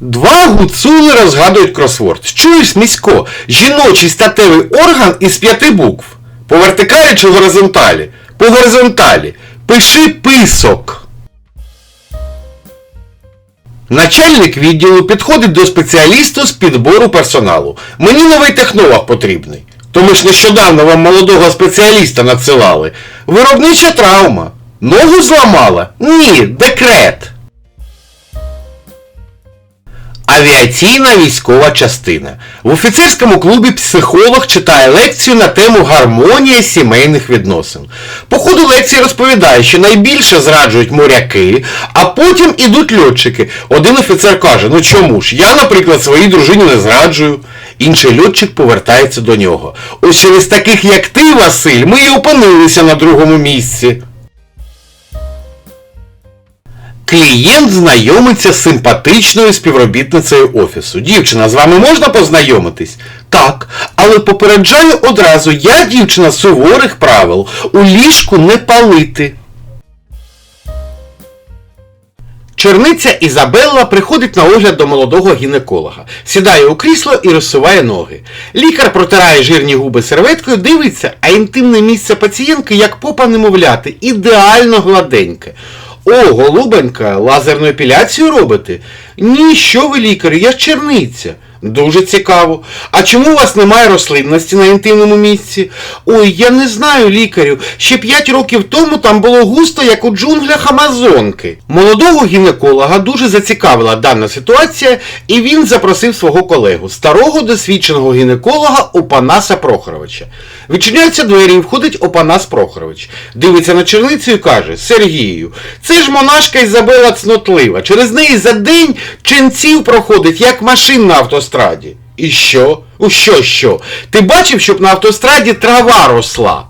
Два гуцули розгадують кросворд. Чуєш, місько, жіночий статевий орган із п'яти букв. По вертикалі чи горизонталі? По горизонталі. Пиши писок. Начальник відділу підходить до спеціалісту з підбору персоналу. Мені новий технолог потрібний. То ми ж нещодавно вам молодого спеціаліста надсилали. Виробнича травма. Ногу зламала? Ні, декрет. Авіаційна військова частина. В офіцерському клубі психолог читає лекцію на тему гармонія сімейних відносин. По ходу лекції розповідає, що найбільше зраджують моряки, а потім ідуть льотчики. Один офіцер каже: ну чому ж? Я, наприклад, своїй дружині не зраджую. Інший льотчик повертається до нього. Ось через таких, як ти, Василь, ми і опинилися на другому місці. Клієнт знайомиться з симпатичною співробітницею офісу. Дівчина, з вами можна познайомитись? Так, але попереджаю одразу, я дівчина суворих правил. У ліжку не палити. Черниця Ізабелла приходить на огляд до молодого гінеколога, сідає у крісло і розсуває ноги. Лікар протирає жирні губи серветкою, дивиться, а інтимне місце пацієнтки, як попа немовляти, ідеально гладеньке. О, голубенька, лазерну епіляцію робите? Ні, що ви, лікарі, я ж черниця. Дуже цікаво. А чому у вас немає рослинності на інтимному місці? Ой, я не знаю, лікарю. Ще 5 років тому там було густо, як у джунглях Амазонки. Молодого гінеколога дуже зацікавила дана ситуація, і він запросив свого колегу, старого досвідченого гінеколога Опанаса Прохоровича. Відчиняються двері і входить Опанас Прохорович. Дивиться на черницю і каже: Сергію, це ж монашка Ізабела цнотлива. Через неї за день ченців проходить, як машин на автостраді. І що? У що що? Ти бачив, щоб на автостраді трава росла?